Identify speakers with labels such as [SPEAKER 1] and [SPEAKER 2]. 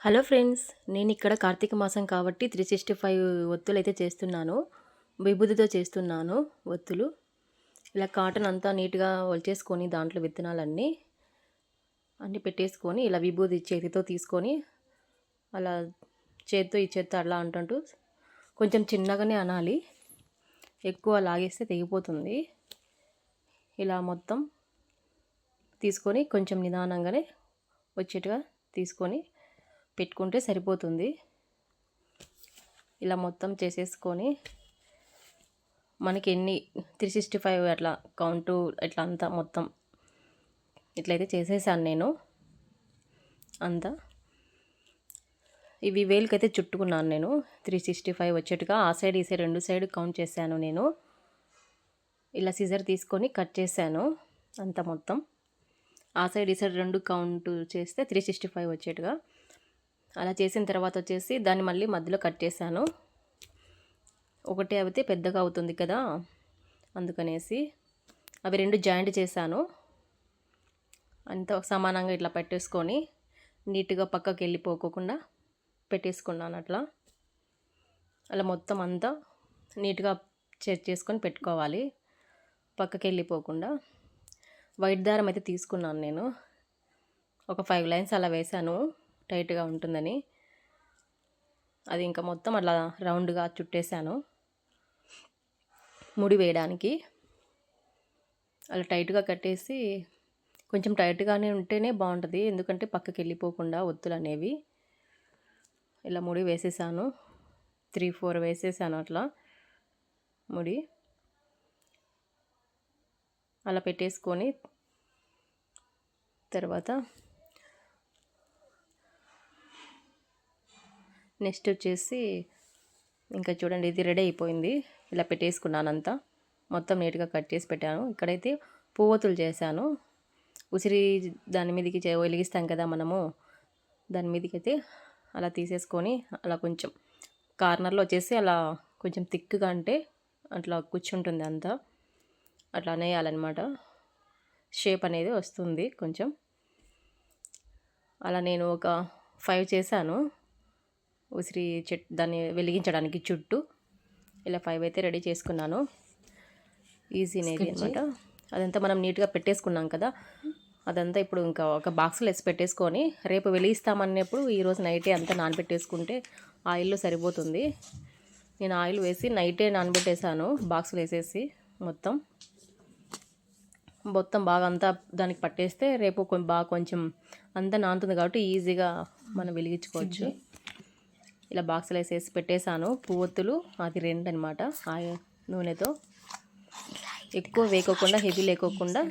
[SPEAKER 1] Hello friends నేను ఇక్కడ కార్తీక మాసం కాబట్టి త్రీ సిక్స్టీ ఫైవ్ ఒత్తులు అయితే చేస్తున్నాను. విభూతితో చేస్తున్నాను ఒత్తులు. ఇలా కాటన్ అంతా నీట్గా వలిచేసుకొని దాంట్లో విత్తనాలన్నీ అన్నీ పెట్టేసుకొని ఇలా విభూతి చేతితో తీసుకొని అలా చేత్తో ఈ చేత్తో అలా అంటుంటూ కొంచెం చిన్నగానే అనాలి. ఎక్కువ లాగేస్తే తెగిపోతుంది. ఇలా మొత్తం తీసుకొని కొంచెం నిదానంగానే వచ్చేట్టుగా తీసుకొని పెట్టుకుంటే సరిపోతుంది. ఇలా మొత్తం చేసేసుకొని మనకి ఎన్ని త్రీ సిక్స్టీ ఫైవ్ అట్లా కౌంటు ఇట్లా అంతా మొత్తం ఇట్లయితే చేసేసాను నేను. అంతా. ఇవి వేలుకైతే చుట్టుకున్నాను నేను. త్రీ సిక్స్టీ ఫైవ్ వచ్చేట్టుగా ఆ సైడ్ ఈ సైడ్ రెండు సైడ్ కౌంట్ చేశాను నేను. ఇలా సిజర్ తీసుకొని కట్ చేశాను అంత మొత్తం. ఆ సైడ్ ఈ సైడ్ రెండు కౌంట్ చేస్తే త్రీ సిక్స్టీ ఫైవ్ వచ్చేట్టుగా అలా చేసిన తర్వాత వచ్చేసి దాన్ని మళ్ళీ మధ్యలో కట్ చేశాను. ఒకటే అయితే పెద్దగా అవుతుంది కదా అందుకనేసి అవి రెండు జాయింట్ చేశాను. అంత సమానంగా ఇట్లా పెట్టేసుకొని నీట్గా పక్కకి వెళ్ళిపోకోకుండా పెట్టేసుకున్నాను అట్లా. అలా మొత్తం అంతా నీట్గా చెక్ చేసుకొని పెట్టుకోవాలి పక్కకి వెళ్ళిపోకుండా. వైట్ దారం అయితే తీసుకున్నాను నేను. ఒక ఫైవ్ లైన్స్ అలా వేశాను. టైట్గా ఉంటుందని. అది ఇంకా మొత్తం అట్లా రౌండ్గా చుట్టేశాను ముడి వేయడానికి. అలా టైట్గా కట్టేసి కొంచెం టైట్గానే ఉంటేనే బాగుంటుంది. ఎందుకంటే పక్కకి వెళ్ళిపోకుండా ఒత్తులు అనేవి. ఇలా ముడి వేసేసాను. త్రీ ఫోర్ వేసేసాను అట్లా ముడి. అలా పెట్టేసుకొని తర్వాత నెక్స్ట్ వచ్చేసి ఇంకా చూడండి ఇది రెడీ అయిపోయింది. ఇలా పెట్టేసుకున్నాను అంతా మొత్తం నీట్గా కట్ చేసి పెట్టాను. ఇక్కడైతే పువ్వొత్తులు చేశాను. ఉసిరి దాని మీదకి వెలిగిస్తాం కదా మనము. దాని మీదకి అయితే అలా తీసేసుకొని అలా కొంచెం కార్నర్లో వచ్చేసి అలా కొంచెం థిక్గా అంటే అట్లా కూర్చుంటుంది అంతా. అట్లా అనేయాలన్నమాట షేప్ అనేది వస్తుంది కొంచెం. అలా నేను ఒక ఫైవ్ చేశాను. ఉసిరి చెట్ దాన్ని వెలిగించడానికి చుట్టూ ఇలా ఫైవ్ అయితే రెడీ చేసుకున్నాను. ఈజీనేది అనమాట అదంతా మనం నీట్గా పెట్టేసుకున్నాం కదా. అదంతా ఇప్పుడు ఇంకా ఒక బాక్స్లో వేసి పెట్టేసుకొని రేపు వెలిగిస్తామన్నప్పుడు ఈరోజు నైటే అంతా నానబెట్టేసుకుంటే ఆయిల్లో సరిపోతుంది. నేను ఆయిల్ వేసి నైటే నానబెట్టేశాను బాక్స్లో వేసేసి మొత్తం. మొత్తం బాగా అంతా దానికి పట్టేస్తే రేపు బాగా కొంచెం అంతా నానుతుంది కాబట్టి ఈజీగా మనం వెలిగించుకోవచ్చు. ఇలా బాక్సులు వేసేసి పెట్టేశాను. పువ్వొత్తులు అది రెండు అనమాట ఆ నూనెతో ఎక్కువ వేకోకుండా హెవీ లేకోకుండా